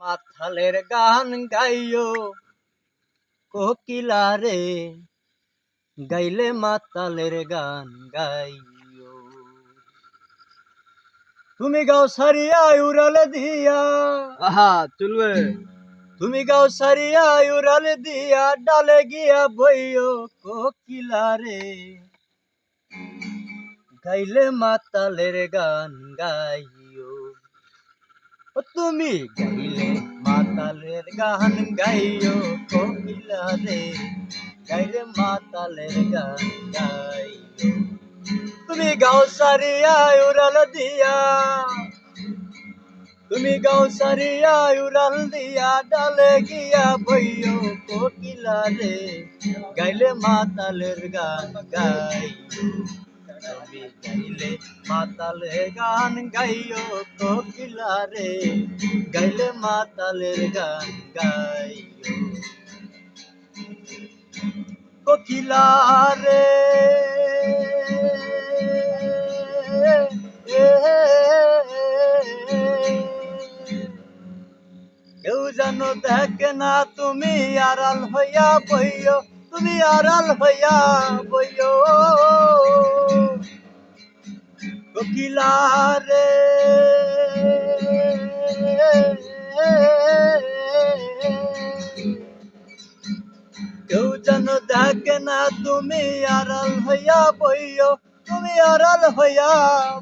মাথালের গান গাইও কোকিলা রে গাইলে মাতালের গান গাইও। তুমি গাও সারিয়া উড়ালে দিয়া। আহা চলবে। তুমি গাও সারিয়া উড়ালে দিয়া ডালে গিয়া বইও কোকিলা রে গাইলে মাতালের গান গাইও। তুমি গাইলে মাতালের গান গাইও কোকিলা রে। গাইলে মাতালের গান গাইও। তুমি গাও সারিয়া উড়াল দিয়া। তুমি গাও সারিয়া উড়াল দিয়া, ডালে গিয়া বইও কোকিলা রে। গাইলে মাতালের গান গাইও। গাইলে গান গাইও কোকিলা রে গাইলে মাতালের গান গাইও। কোকিলা রে কেউ যেন দেখে না তুমি আড়াল হইয়া বইও, তুমি আড়াল হইয়া বইও। কোকিলা রে কেউ যেন দেখে না, তুমি আড়াল হইয়া বইও তুমি আড়াল হইয়া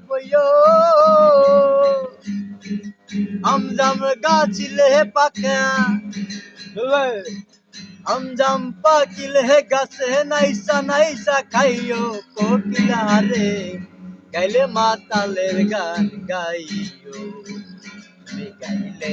বইও আমজাম গাছিলে চলবে আমজাম পাকিলে গাছে নাইসা নাইসা খাইও কোকিলা রে গাইলে মাতালের গান গাইও তুমি গাইলে